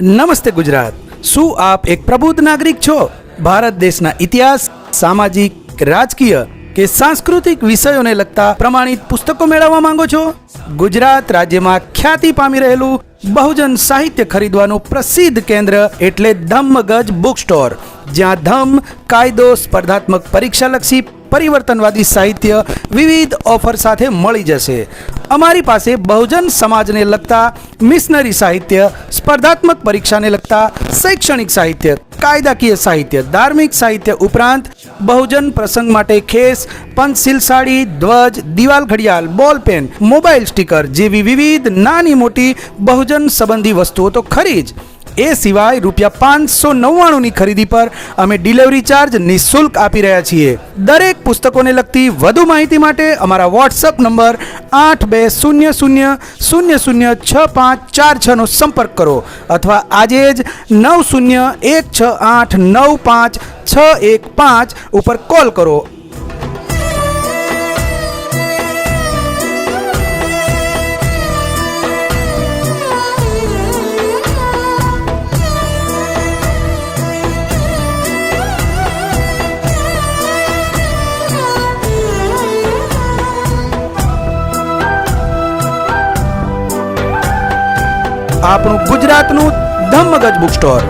નમસ્તે ગુજરાત. શું આપ એક પ્રબુદ્ધ નાગરિક છો? ભારત દેશના ઇતિહાસ, સામાજિક, રાજકીય કે સાંસ્કૃતિક વિષયોને લગતા પ્રમાણિત પુસ્તકો મેળવવા માંગો છો? ગુજરાત રાજ્યમાં ખ્યાતિ પામી રહેલું બહુજન સાહિત્ય ખરીદવાનું પ્રસિદ્ધ કેન્દ્ર એટલે ધમ્મગજ બુક સ્ટોર, જ્યાં ધમ, કાયદો, સ્પર્ધાત્મક પરીક્ષાલક્ષી, પરિવર્તનવાદી સાહિત્ય વિવિધ ઓફર સાથે મળી જશે. અમારી પાસે બહુજન સમાજને લગતા મિશનરી સાહિત્ય, સ્પર્ધાત્મક પરીક્ષાને લગતા શૈક્ષણિક સાહિત્ય કાયદાકીય સાહિત્ય, ધાર્મિક સાહિત્ય ઉપરાંત બહુજન પ્રસંગ માટે ખેસ, પંચશીલ સાડી, ધ્વજ, દિવાલ ઘડિયાળ, બોલ પેન, મોબાઈલ સ્ટીકર જેવી વિવિધ નાની મોટી બહુજન સંબંધી વસ્તુઓ તો ખરી જ. એ સિવાય રૂપિયા પાંચસો નવ્વાણુંની ખરીદી પર અમે ડિલિવરી ચાર્જ નિઃશુલ્ક આપી રહ્યા છીએ. દરેક પુસ્તકોને લગતી વધુ માહિતી માટે અમારા વોટ્સઅપ નંબર આઠ બે શૂન્ય શૂન્ય શૂન્ય શૂન્ય છ પાંચ ચાર છનો સંપર્ક કરો અથવા આજે જ નવ શૂન્ય એક છ આઠ નવ પાંચ છ એક પાંચ ઉપર કોલ કરો આપણું ગુજરાતનું ધમ્મગજ બુક સ્ટોર